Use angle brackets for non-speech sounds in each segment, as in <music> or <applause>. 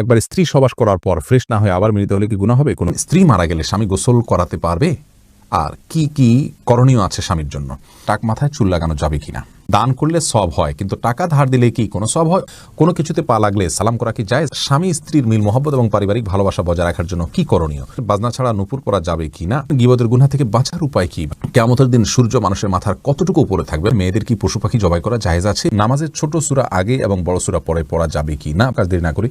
একবার স্ত্রী সবাস করার পর ফ্রেশ না হয়ে আবার মিলিত হলে কি গুণা হবে? কোনো স্ত্রী মারা গেলে স্বামী গোসল করাতে পারবে? আর কি কি করণীয় আছে স্বামীর জন্য? টাক মাথায় চুল লাগানো যাবে কিনা? দান করলে সব হয়, কিন্তু টাকা ধার দিলে কি কোনো সব হয়? কোনো কিছুতে পা লাগলে সালাম করা কি যায় স্বামী স্ত্রীর মিল, মোহব্বত এবং পারিবারিক ভালোবাসা বজায় রাখার জন্য কি করণীয়? বাজনা ছাড়া নুপুর করা যাবে কি না গিবদের গুণা থেকে বাঁচার উপায় কি? কেমতের দিন সূর্য মানুষের মাথার কতটুকু উপরে থাকবে? মেয়েদের কি পশু পাখি জবাই করা জায়েজ আছে? নামাজের ছোট সুরা আগে এবং বড় সুরা পরে পড়া যাবে কি না কাজ দেরি না করি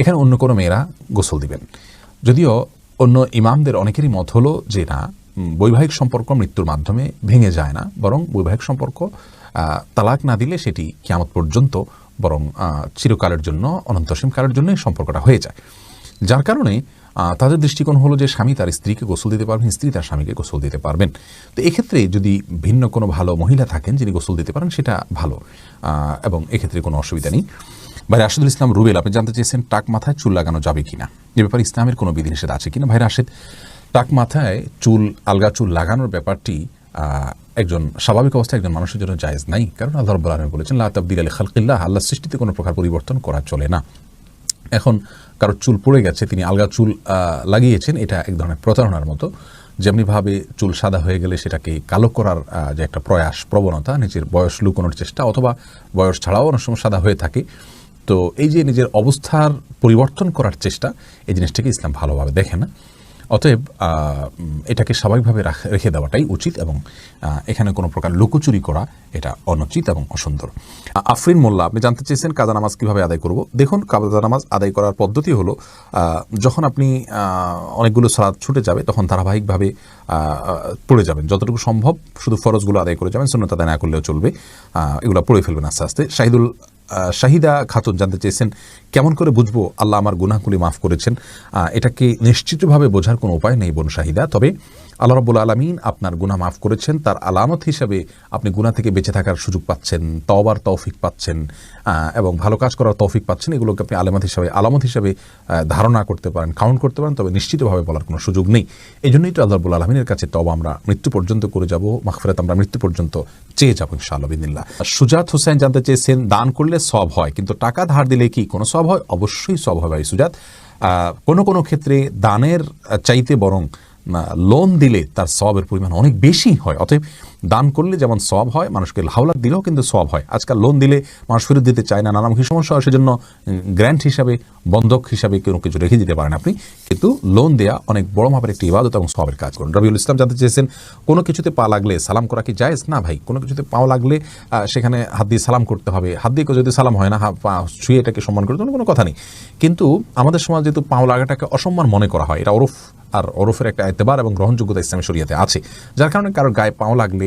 এখানে অন্য কোনো মেয়েরা গোসল দিবেন। যদিও অন্য ইমামদের অনেকেরই মত হলো যে না বৈবাহিক সম্পর্ক মৃত্যুর মাধ্যমে ভেঙে যায় না, বরং বৈবাহিক সম্পর্ক তালাক না দিলে সেটি কিয়ামত পর্যন্ত, বরং চিরকালের জন্য অনন্তসীম কালের জন্য সম্পর্কটা হয়ে যায়। যার কারণে তাদের দৃষ্টিকোণ হলো যে স্বামী তার স্ত্রীকে গোসল দিতে পারবেন, স্ত্রী তার স্বামীকে গোসল দিতে পারবেন। তো এক্ষেত্রে যদি ভিন্ন কোনো ভালো মহিলা থাকেন, যিনি গোসল দিতে পারেন, সেটা ভালো এবং এক্ষেত্রে কোনো অসুবিধা নেই। ভাই রাশেদুল ইসলাম রুবেল, আপনি জানতে চেয়েছেন টাক মাথায় চুল লাগানো যাবে কিনা? এ ব্যাপারে ইসলামের কোনো বিধিনিষেধ আছে কিনা? ভাই রাশেদ, টাক মাথায় চুল, আলগা চুল লাগানোর ব্যাপারটি একজন স্বাভাবিক অবস্থায় একজন মানুষের জন্য জায়েজ নাই। কারণ আল্লাহ রব্বুল আলমী বলেছেন, লা তাবদিল আলী খালকিল্লাহ আল্লাহ সৃষ্টিতে কোনো প্রকার পরিবর্তন করা চলে না। এখন কারোর চুল পড়ে গেছে, তিনি আলগা চুল লাগিয়েছেন, এটা এক ধরনের প্রতারণার মতো। যেমনিভাবে চুল সাদা হয়ে গেলে সেটাকে কালো করার যে একটা প্রয়াস, প্রবণতা, নিজের বয়স লুকোনোর চেষ্টা, অথবা বয়স ছাড়াও অনেক সময় সাদা হয়ে থাকে। তো এই যে নিজের অবস্থার পরিবর্তন করার চেষ্টা, এই জিনিসটাকে ইসলাম ভালোভাবে দেখে না। অতএব এটাকে স্বাভাবিকভাবে রেখে দেওয়াটাই উচিত এবং এখানে কোনো প্রকার লুকোচুরি করা এটা অনুচিত এবং অসুন্দর। আফরিন মোল্লা, আপনি জানতে চেয়েছেন কাজা নামাজ কীভাবে আদায় করব? দেখুন, কাজা নামাজ আদায় করার পদ্ধতি হলো যখন আপনি অনেকগুলো সালাদ ছুটে যাবে, তখন ধারাবাহিকভাবে পড়ে যাবেন। যতটুকু সম্ভব শুধু ফরজগুলো আদায় করে যাবেন শূন্যতা আদায় না করলেও চলবে। এগুলো পড়ে ফেলবেন আস্তে আস্তে। শাহিদুল শাহিদা খাতুন জানতে চেয়েছেন, কেমন করে বুঝব আল্লাহ আমার গুনাহগুলি মাফ করেছেন? এটাকে নিশ্চিতভাবে বোঝার কোনো উপায় নেই বোন শাহিদা। তবে আল্লাহ রব্বুল আলমিন আপনার গুনাহ মাফ করেছেন, তার আলামত হিসাবে আপনি গুনাহ থেকে বেঁচে থাকার সুযোগ পাচ্ছেন, তওবার তৌফিক পাচ্ছেন এবং ভালো কাজ করার তৌফিক পাচ্ছেন, এগুলোকে আপনি আলামত হিসাবে আলামত হিসাবে ধারণা করতে পারেন কাউন্ট করতে পারেন, তবে নিশ্চিতভাবে বলার কোনো সুযোগ নেই। এই জন্যই তো আল্লাহ রব্বুল আলমিনের কাছে তবা আমরা মৃত্যু পর্যন্ত করে যাব মাখফিরাত আমরা মৃত্যু পর্যন্ত চেয়ে যাব, ইনশাআল্লাহ সুজাত হোসেন জানতে চেয়েছেন, দান করলে সব হয়, কিন্তু টাকা ধার দিলে কি কোনো সব হয়? অবশ্যই সব হয় ভাই সুজাত। কোনো কোনো ক্ষেত্রে দানের চাইতে বরং লোন দিলে তার সবের পরিমাণ অনেক বেশি হয়। অতএব দান করলে যেমন সব হয়, মানুষকে হাওলাত দিলেও কিন্তু সব হয়। আজকাল লোন দিলে মানুষ ফেরত দিতে চায় না, নানামুখী সমস্যা হয়, সেজন্য গ্র্যান্ট হিসাবে, বন্ধক হিসাবে কোনো কিছু রেখে দিতে পারেন আপনি। কিন্তু লোন দেয়া অনেক বড় মাপের একটি ইবাদত এবং সবের কাজ করুন। রবিউল ইসলাম জানতে চেয়েছেন, কোনো কিছুতে পা লাগলে সালাম করা কি জায়েজ? না ভাই, কোনো কিছুতে পাও লাগলে সেখানে হাত দিয়ে সালাম করতে হবে। হাত দিয়ে যদি সালাম হয় না পা ছুঁয়ে এটাকে সম্মান করতে কোনো কথা নেই। কিন্তু আমাদের সমাজ যেহেতু পাও লাগাটাকে অসম্মান মনে করা হয়, এটা ওরফ আর ওরফের একটা এতেবার এবং গ্রহণযোগ্যতা ইসলামী শরিয়াতে আছে। যার কারণে কারোর গায়ে পাও লাগলে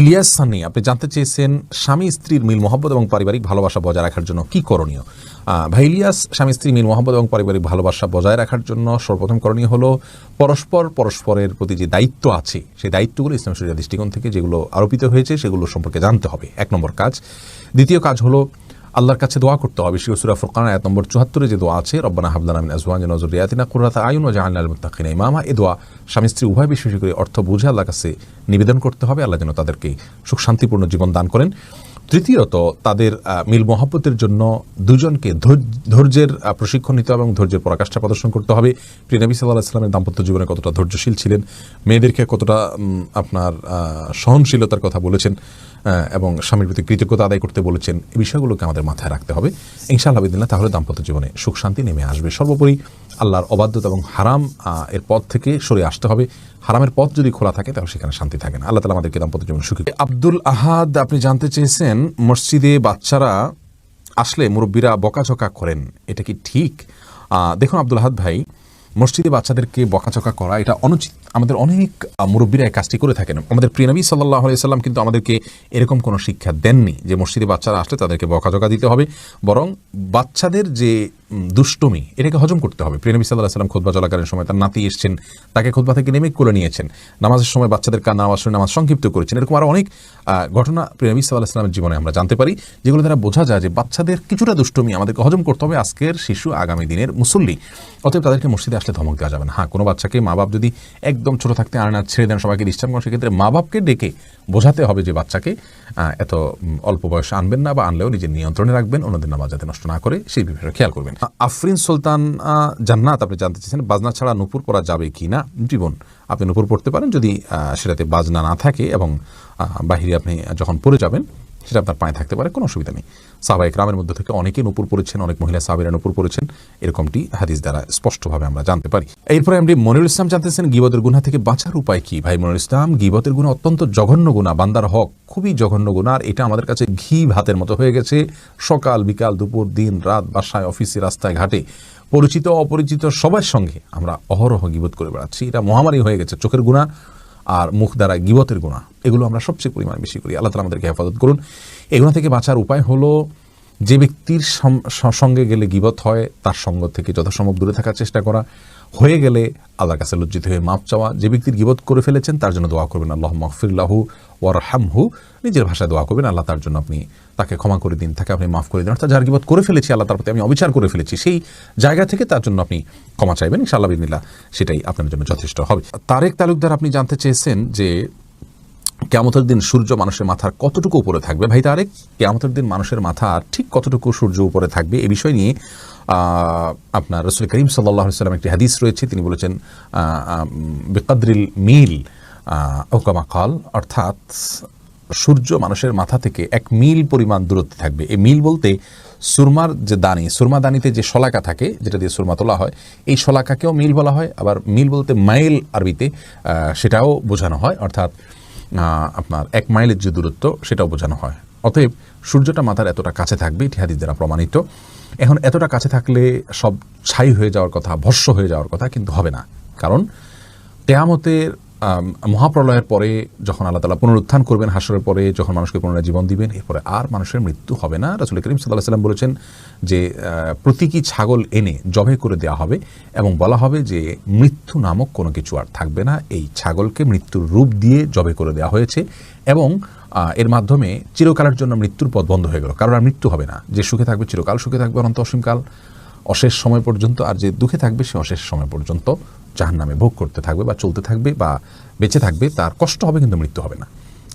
ইলিয়াস সানি আপনি জানতে চেয়েছেন স্বামী স্ত্রীর মিল মহব্বত এবং পারিবারিক ভালোবাসা বজায় রাখার জন্য কি করণীয়? ভাই ইলিয়াস, স্বামী স্ত্রী মিল মহব্বত এবং পারিবারিক ভালোবাসা বজায় রাখার জন্য সর্বপ্রথম করণীয় হলো পরস্পর পরস্পরের প্রতি যে দায়িত্ব আছে, সেই দায়িত্বগুলো ইসলাম শরীর দৃষ্টিকোণ থেকে যেগুলো আরোপিত হয়েছে, সেগুলো সম্পর্কে জানতে হবে। এক নম্বর কাজ। দ্বিতীয় কাজ হলো আল্লাহর কাছে দোয়া করতে হবে। বিশেষ সুরা ফুরকান আয়াত নম্বর চুহাত্তরে যে দোয়া আছে, রব্বানা হাবলানা মিন আজওয়াজ নজরিয়াতিনা কুররাতা আয়ুন ওয়া জাআলনা লিল মুত্তাকিনা ইমামা। এই দোয়া স্বামী স্ত্রী উভয় বেশি বেশি করে অর্থ বুঝে আল্লাহর কাছে নিবেদন করতে হবে। আল্লাহ যেন তাদেরকে সুখ শান্তিপূর্ণ জীবন দান করেন। তৃতীয়ত, তাদের মিল মহাব্বতের জন্য দুজনকে ধৈর্য- ধৈর্যের প্রশিক্ষণ নিতে হবে এবং ধৈর্যের পরাকাষ্ঠা প্রদর্শন করতে হবে। প্রিয় নবী সাল্লাহ ইসলামের দাম্পত্য জীবনে কতটা ধৈর্যশীল ছিলেন, মেয়েদেরকে কতটা আপনার সহনশীলতার কথা বলেছেন। এবং স্বামীর প্রতি কৃতজ্ঞতা আদায় করতে বলেছেন, এই বিষয়গুলোকে আমাদের মাথায় রাখতে হবে। ইনশাআল্লাহ বিদিল্লাহ তাহলে দাম্পত্য জীবনে সুখ শান্তি নেমে আসবে। সর্বোপরি আল্লাহর অবাধ্যতা এবং হারাম এর পথ থেকে সরে আসতে হবে। হারামের পথ যদি খোলা থাকে, তাহলে সেখানে শান্তি থাকে না। আল্লাহ তালা আমাদেরকে দাম্পত্য জীবন সুখী আব্দুল আহাদ, আপনি জানতে চেয়েছেন, মসজিদে বাচ্চারা আসলে মুরব্বীরা বকাঝকা করেন। এটা কি ঠিক? দেখুন আব্দুল আহাদ ভাই মসজিদে বাচ্চাদেরকে বকাঝকা করা, এটা অনুচিত। আমাদের অনেক মুরব্বীরা এই কাজটি করে থাকেন। আমাদের প্রিয়নবী সাল্লাহ সাল্লাম কিন্তু আমাদেরকে এরকম কোনো শিক্ষা দেননি যে মসজিদে বাচ্চারা আসলে তাদেরকে বকাঝকা দিতে হবে, বরং বাচ্চাদের যে দুষ্টমি, এটাকে হজম করতে হবে। প্রিয়নবী সাল্লাহ সাল্লাম খোদবা চলাকালীন সময় তার নাতি এসছেন, তাকে খোদবা থেকে নেমে করে নিয়েছেন নামাজের সময় বাচ্চাদের কান্না নামাজ শুনে নামাজ সংক্ষিপ্ত করেছেন। এরকম আরও অনেক ঘটনা প্রিয়নবী সাল্লাহ সাল্লামের জীবনে আমরা জানতে পারি, যেগুলো দ্বারা বোঝা যায় যে বাচ্চাদের কিছুটা দুষ্টমি আমাদেরকে হজম করতে হবে আজকের শিশু আগামী দিনের মুসল্লি। অতএব তাদেরকে মসজিদে আসলে ধমক দেওয়া যাবে না। হ্যাঁ কোনো বাচ্চাকে মা বাপ যদি একদম ছোট থাকতে আনার ছেড়ে দেন সবাইকে ডিস্টার্ব করেন, সেক্ষেত্রে মা বাপকে ডেকে বোঝাতে হবে যে বাচ্চাকে এত অল্প বয়সে আনবেন না বা আনলেও নিজের নিয়ন্ত্রণে রাখবেন, অন্যদের নামাজ যাতে নষ্ট না করে, সেই বিষয়ে খেয়াল করবেন। আফরিন সুলতান জান্নাত আপনি জানতে চাইছেন বাজনা ছাড়া নুপুর পরা যাবে কি না? জীবন, আপনি নুপুর পড়তে পারেন, যদি সেটাতে বাজনা না থাকে এবং বাহিরে আপনি যখন পড়ে যাবেন সেটা আপনার পায়ে থাকতে পারে, কোনো অসুবিধা নেই। সাহাবাহিক রামের মধ্যে থেকে অনেকে নুপুর পড়েছেন, অনেক মহিলা সাহাবিরা নুপুর পড়েছেন, এরকমটি হাদিস দ্বারা স্পষ্টভাবে আমরা জানতে পারি। এরপরে আপনি মনিরুল ইসলাম জানতেছেন গিবতের গুণা থেকে বাঁচার উপায় কি? ভাই মনিরুল ইসলাম, গিবতের গুণা অত্যন্ত জঘন্য গুণা বান্দার হক খুবই জঘন্য গুণা আর এটা আমাদের কাছে ঘি ভাতের মতো হয়ে গেছে। সকাল, বিকাল, দুপুর, দিন, রাত, বাসায়, অফিসে, রাস্তায়, ঘাটে, পরিচিত, অপরিচিত সবার সঙ্গে আমরা অহরহ গিবত করে বেড়াচ্ছি। এটা মহামারী হয়ে গেছে, চোখের গুণা আর মুখ দ্বারা গিবতের গুণা এগুলো আমরা সবচেয়ে পরিমাণ বেশি করি। আল্লাহ তালা আমাদেরকে হেফাজত করুন। এগুলো থেকে বাঁচার উপায় হলো, যে ব্যক্তির সঙ্গে গেলে গিবত হয়, তার সঙ্গ থেকে যথাসম্ভব দূরে থাকার চেষ্টা করা। হয়ে গেলে আল্লাহর কাছে লজ্জিত হয়ে মাপ চাওয়া, যে ব্যক্তির গিবত করে ফেলেছেন তার জন্য দোয়া করবেন আল্লাহ মকফিল্লাহু ওয়ারহামহু নিজের ভাষায় দোয়া করবেন, আল্লাহ তার জন্য আপনি তাকে ক্ষমা করে দিন, তাকে আপনি মাফ করে দিন। অর্থাৎ যার গিবত করে ফেলেছি, আল্লাহ তার প্রতি আমি অবিচার করে ফেলেছি, সেই জায়গা থেকে তার জন্য আপনি ক্ষমা চাইবেন, ইনশাআল্লাহ বিদিনিল্লাহ সেটাই আপনার জন্য যথেষ্ট হবে। তারেক তালুকদার, আপনি জানতে চেয়েছেন যে কেয়ামতের দিন সূর্য মানুষের মাথার কতটুকু উপরে থাকবে? ভাই তারেক, কেয়ামতের দিন মানুষের মাথার ঠিক কতটুকু সূর্য উপরে থাকবে? এ বিষয় নিয়ে আপনার রসুল করিম সাল্লাহ সাল্লাম একটি হাদিস রয়েছে, তিনি বলেছেন বেকাদ্রিল মিল ওকামা কাল, অর্থাৎ সূর্য মানুষের মাথা থেকে এক মিল পরিমাণ দূরত্বে থাকবে। এই মিল বলতে সুরমার যে দানি, সুরমা দানিতে যে শলাকা থাকে, যেটা দিয়ে সুরমা তোলা হয়, এই শলাকাকেও মিল বলা হয়। আবার মিল বলতে মাইল আরবিতে সেটাও বোঝানো হয়, অর্থাৎ আপনার এক মাইলের যে দূরত্ব, সেটাও বোঝানো হয়। অতএব সূর্যটা মাথার এতটা কাছে থাকবে, এটি হাদিস দ্বারা প্রমাণিত। এখন এতটা কাছে থাকলে সব ছাই হয়ে যাওয়ার কথা ভস্য হয়ে যাওয়ার কথা কিন্তু হবে না। কারণ কেয়ামতের আম, মহাপ্রলয়ের পরে যখন আল্লাহ তালা পুনরুত্থান করবেন হাসরের পরে যখন মানুষকে পুনরায় জীবন দিবেন, এরপরে আর মানুষের মৃত্যু হবে না। রাসুল করিম সাল্লাহ সাল্লাম বলেছেন যে প্রতীকী ছাগল এনে জবে করে দেওয়া হবে এবং বলা হবে যে, মৃত্যু নামক কোনো কিছু আর থাকবে না। এই ছাগলকে মৃত্যুর রূপ দিয়ে জবে করে দেওয়া হয়েছে এবং এর মাধ্যমে চিরকালের জন্য মৃত্যুর পথ বন্ধ হয়ে গেল। কারণ আর মৃত্যু হবে না। যে সুখে থাকবে চিরকাল সুখে থাকবে, অনন্ত অসীমকাল। অশেষ সময় পর্যন্ত আর যে দুঃখে থাকবে, সে অশেষ সময় পর্যন্ত জাহান নামে ভোগ করতে থাকবে বা চলতে থাকবে বা বেঁচে থাকবে। তার কষ্ট হবে কিন্তু মৃত্যু হবে না।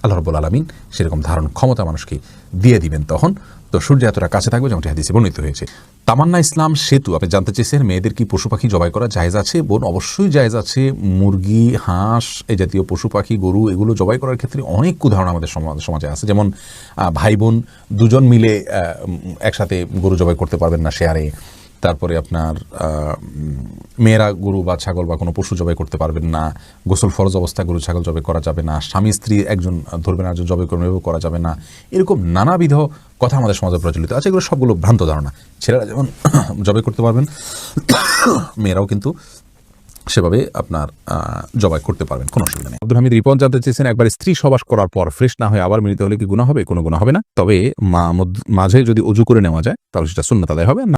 আল্লাহ রব্বুল আলমিন সেরকম ধারণ ক্ষমতা মানুষকে দিয়ে দিবেন তখন। তো সূর্য এতটা কাছে থাকবে, যেমনটি হাদিসে বর্ণিত হয়েছে। তামান্না, ইসলাম, সেতু, আপনি জানতে চেয়েছেন, মেয়েদের কি পশু পাখি জবাই করা জায়েজ আছে? বোন, অবশ্যই জায়েজ আছে। মুরগি, হাঁস, এই জাতীয় পশু পাখি, গরু, এগুলো জবাই করার ক্ষেত্রে অনেক উদাহরণ আমাদের সমাজ- আছে। যেমন ভাই বোন দুজন মিলে একসাথে গরু জবাই করতে পারবেন না শেয়ারে। তারপরে আপনার মেয়েরা গরু বা ছাগল বা কোনো পশু জবাই করতে পারবেন না, গোসল ফরজ অবস্থায় গরু ছাগল জবাই করা যাবে না, স্বামী স্ত্রী একজন ধরবেন একজন জবাই করবেন, এভাবে করা যাবে না। এরকম নানাবিধ কথা আমাদের সমাজে প্রচলিত আছে, এগুলো সবগুলো ভ্রান্ত ধারণা। ছেলেরা যেমন <coughs> জবাই করতে পারবেন, <coughs> মেয়েরাও কিন্তু সেভাবে আপনার জবাই করতে পারবেন, কোনো অসুবিধা নেই। আব্দুল হামিদ রিপন জানতে চেয়েছেন, একবার স্ত্রী সবাস করার পর ফ্রেশ না হয়ে আবার মিলিত হলে কি গুণা হবে? কোনো গুণা হবে না। তবে মাঝে যদি উজু করে নেওয়া যায়, তাহলে সেটা শূন্য তাদের হবে না।